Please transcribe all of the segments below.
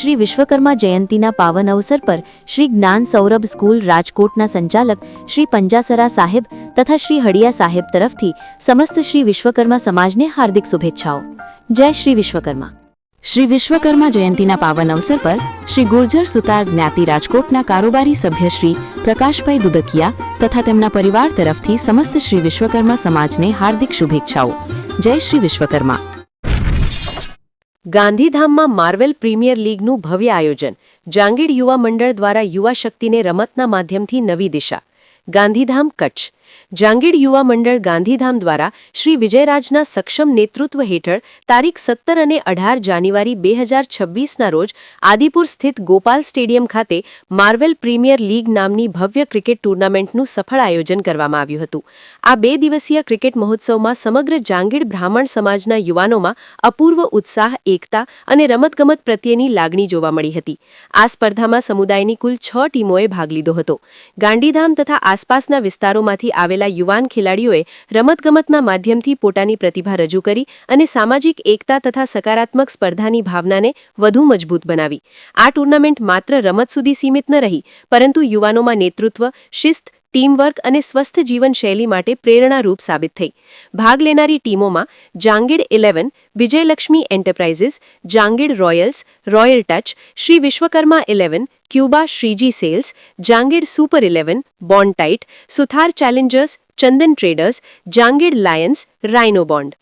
શ્રી વિશ્વકર્મા જયંતીના પાવન અવસર પર શ્રી જ્ઞાન સૌરભ સ્કૂલ રાજકોટના સંચાલક શ્રી પંજાસરા સાહેબ તથા શ્રી હડિયા સાહેબ તરફથી સમસ્ત શ્રી વિશ્વકર્મા સમાજને હાર્દિક શુભેચ્છાઓ. જય શ્રી વિશ્વકર્મા. શ્રી વિશ્વકર્મા જયંતીના પાવન અવસર પર શ્રી ગુર્જર સુતાર જ્ઞાતિ રાજકોટના કારોબારી સભ્ય શ્રી પ્રકાશભાઈ દુદકિયા તથા તેમના પરિવાર તરફથી સમસ્ત શ્રી વિશ્વકર્મા સમાજને હાર્દિક શુભેચ્છાઓ. જય શ્રી વિશ્વકર્મા. ગાંધીધામમાં માર્વેલ પ્રીમિયર લીગનું ભવ્ય આયોજન. જાંગીડ યુવા મંડળ દ્વારા યુવા શક્તિને રમતના માધ્યમથી નવી દિશા. ગાંધીધામ કચ્છ. જાંગીડ યુવા મંડળ ગાંધીધામ દ્વારા શ્રી વિજયરાજના સક્ષમ નેતૃત્વ હેઠળ તારીખ સત્તર અને અઢાર જાન્યુઆરી બે હજાર છવ્વીસના રોજ આદિપુર સ્થિત ગોપાલ સ્ટેડિયમ ખાતે માર્વેલ પ્રીમિયર લીગ નામની ભવ્ય ક્રિકેટ ટુર્નામેન્ટનું સફળ આયોજન કરવામાં આવ્યું હતું. આ બે દિવસીય ક્રિકેટ મહોત્સવમાં સમગ્ર જાંગીડ બ્રાહ્મણ સમાજના યુવાનોમાં અપૂર્વ ઉત્સાહ, એકતા અને રમતગમત પ્રત્યેની લાગણી જોવા મળી હતી. આ સ્પર્ધામાં સમુદાયની કુલ છ ટીમોએ ભાગ લીધો હતો. ગાંધીધામ તથા આસપાસના વિસ્તારોમાંથી આવેલા યુવાન ખેલાડીઓએ રમતગમતના માધ્યમથી પોતાની પ્રતિભા રજૂ કરી અને સામાજિક એકતા તથા સકારાત્મક સ્પર્ધાની ભાવનાને વધુ મજબૂત બનાવી. આ ટુર્નામેન્ટ માત્ર રમત સુધી સીમિત ન રહી, પરંતુ યુવાનોમાં નેતૃત્વ, શિસ્ત ટીમવર્ક અને સ્વસ્થ જીવનશૈલી માટે પ્રેરણારૂપ સાબિત થઈ. ભાગ લેનારી ટીમોમાં Jangid eleven, Vijayalakshmi enterprises, Jangid royals, royal touch, Shri Vishwakarma eleven, Cuba Shreeji sales, Jangid super eleven બોન્ટાઇટ Suthar challengers, Chandan traders, Jangid lions rhino bond.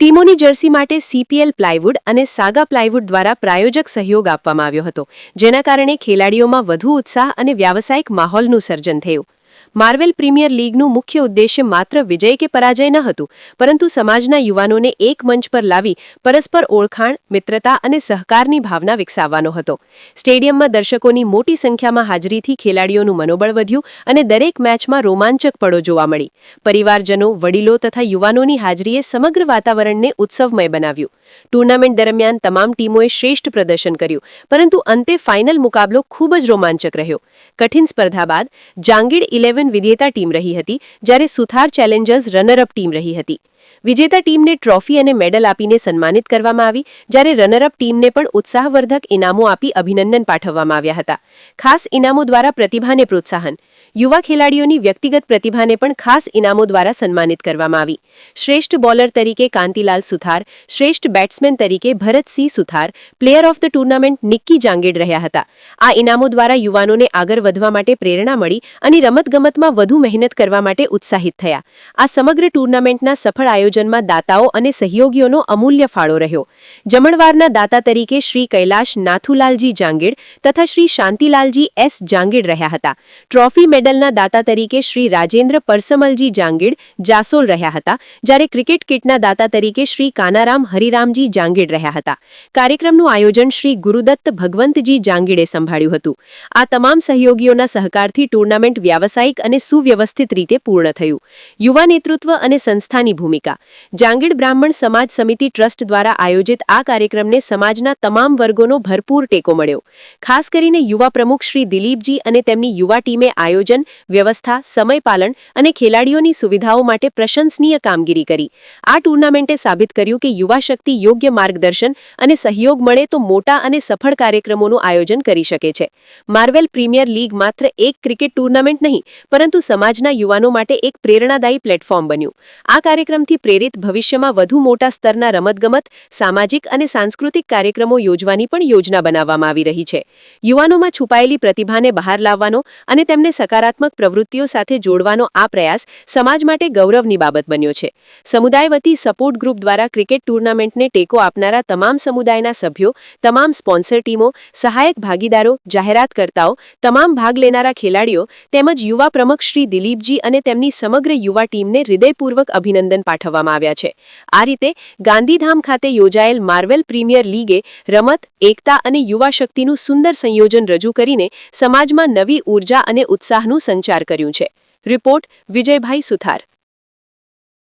ટીમોની jersey માટે સીપીએલ પ્લાયવુડ અને સાગા પ્લાયવુડ દ્વારા પ્રાયોજક સહયોગ આપવામાં આવ્યો હતો, જેના કારણે ખેલાડીઓમાં વધુ ઉત્સાહ અને વ્યાવસાયિક માહોલનું સર્જન થયું. માર્વેલ પ્રીમિયર લીગનું મુખ્ય ઉદ્દેશ્ય માત્ર વિજય કે પરાજય ન હતું, પરંતુ સમાજના યુવાનોને એક મંચ પર લાવી પરસ્પર ઓળખાણ, મિત્રતા અને સહકારની ભાવના વિકસાવવાનો હતો. સ્ટેડિયમમાં દર્શકોની મોટી સંખ્યામાં હાજરીથી ખેલાડીઓનું મનોબળ વધ્યું અને દરેક મેચમાં રોમાંચક પળો જોવા મળી. પરિવારજનો, વડીલો તથા યુવાનોની હાજરીએ સમગ્ર વાતાવરણને ઉત્સવમય બનાવ્યું. ટુર્નામેન્ટ દરમિયાન તમામ ટીમોએ શ્રેષ્ઠ પ્રદર્શન કર્યું, પરંતુ અંતે ફાઇનલ મુકાબલો ખૂબ જ રોમાંચક રહ્યો. કઠિન સ્પર્ધા બાદ, જાંગીડ ઇલેવન વિજેતા ટીમ રહી હતી જ્યારે સુથાર ચેલેન્જર્સ રનરઅપ ટીમ રહી હતી. વિજેતા ટીમને ટ્રોફી અને મેડલ આપીને સન્માનિત કરવામાં આવી, જ્યારે રનરઅપ ટીમને પણ ઉત્સાહવર્ધક ઇનામો આપી અભિનંદન પાઠવવામાં આવ્યા હતા. ખાસ ઇનામો દ્વારા પ્રતિભાને પ્રોત્સાહન. યુવા ખેલાડીઓની વ્યક્તિગત પ્રતિભાને પણ ખાસ ઇનામો દ્વારા સન્માનિત કરવામાં આવી. શ્રેષ્ઠ બોલર તરીકે કાંતિલાલ સુથાર, શ્રેષ્ઠ બેટ્સમેન તરીકે Bharatsinh Suthar, player of the tournament Nikki Jangid રહ્યા હતા. આ ઇનામો દ્વારા યુવાનોને આગળ વધવા માટે પ્રેરણા મળી અને રમતગમતમાં વધુ મહેનત કરવા માટે ઉત્સાહિત થયા. આ સમગ્ર ટુર્નામેન્ટના સફળ આયોજનમાં દાતાઓ અને સહયોગીઓનો અમૂલ્ય ફાળો રહ્યો. જમણવારના દાતા તરીકે શ્રી કૈલાશ નાથુલાલજી જાંગીડ તથા શ્રી શાંતિલાલજી એસ જાંગીડ રહ્યા હતા. ટ્રોફી મેડલના દાતા તરીકે શ્રી રાજેન્દ્ર પરસમલજી જાંગીડ જાસોલ રહ્યા હતા, જ્યારે ક્રિકેટ કિટના દાતા તરીકે શ્રી કાનારામ હરિરામજી જાંગીડ રહ્યા હતા. કાર્યક્રમનું આયોજન શ્રી ગુરુદત્ત ભગવંતજી જાંગીડે સંભાળ્યું હતું. આ તમામ સહયોગીઓના સહકારથી ટુર્નામેન્ટ વ્યાવસાયિક અને સુવ્યવસ્થિત રીતે પૂર્ણ થયું. યુવા નેતૃત્વ અને સંસ્થાની ભૂમિકા. જાંગીડ બ્રાહ્મણ સમાજ સમિતિ ટ્રસ્ટ દ્વારા આયોજિત આ કાર્યક્રમને સમાજના તમામ વર્ગોનો ભરપૂર ટેકો મળ્યો. ખાસ કરીને યુવા પ્રમુખ શ્રી દિલીપજી અને તેમની યુવા ટીમે આયોજન, વ્યવસ્થા સમયપાલન અને ખેલાડીઓની સુવિધાઓ માટે પ્રશંસનીય કામગીરી કરી. આ ટુર્નામેન્ટે સાબિત કર્યું કે યુવા શક્તિ યોગ્ય માર્ગદર્શન અને સહયોગ મળે તો મોટા અને સફળ કાર્યક્રમોનું આયોજન કરી શકે છે. માર્વેલ પ્રીમિયર લીગ માત્ર એક ક્રિકેટ ટુર્નામેન્ટ નહીં, પરંતુ સમાજના યુવાનો માટે એક પ્રેરણાદાયી પ્લેટફોર્મ બન્યું. આ કાર્યક્રમથી પ્રેરિત ભવિષ્યમાં વધુ મોટા સ્તરના રમતગમત, સામાજિક અને સાંસ્કૃતિક કાર્યક્રમો યોજવાની પણ યોજના બનાવવામાં આવી રહી છે. યુવાનોમાં છુપાયેલી પ્રતિભાને બહાર લાવવાનો અને તેમને સકારાત્મક પ્રવૃત્તિઓ સાથે જોડવાનો આ પ્રયાસ સમાજ માટે ગૌરવની બાબત બન્યો છે. સમુદાય વતી સપોર્ટ ગ્રુપ દ્વારા ક્રિકેટ ટુર્નામેન્ટને ટેકો આપનારા તમામ સમુદાયના સભ્યો, તમામ સ્પોન્સર ટીમો, સહાયક ભાગીદારો, જાહેરાતકર્તાઓ, તમામ ભાગ લેનારા ખેલાડીઓ તેમજ યુવા પ્રમુખ શ્રી દિલીપજી અને તેમની સમગ્ર યુવા ટીમને હૃદયપૂર્વક અભિનંદન પાઠવવામાં આવ્યા છે. આ રીતે ગાંધીધામ ખાતે યોજાયેલ માર્વેલ પ્રીમિયર લીગે રમત, એકતા અને યુવા શક્તિનું સુંદર સંયોજન રજૂ કરીને સમાજમાં નવી ઊર્જા અને ઉત્સાહનું સંચાર કર્યું છે. રિપોર્ટ વિજયભાઈ સુથાર.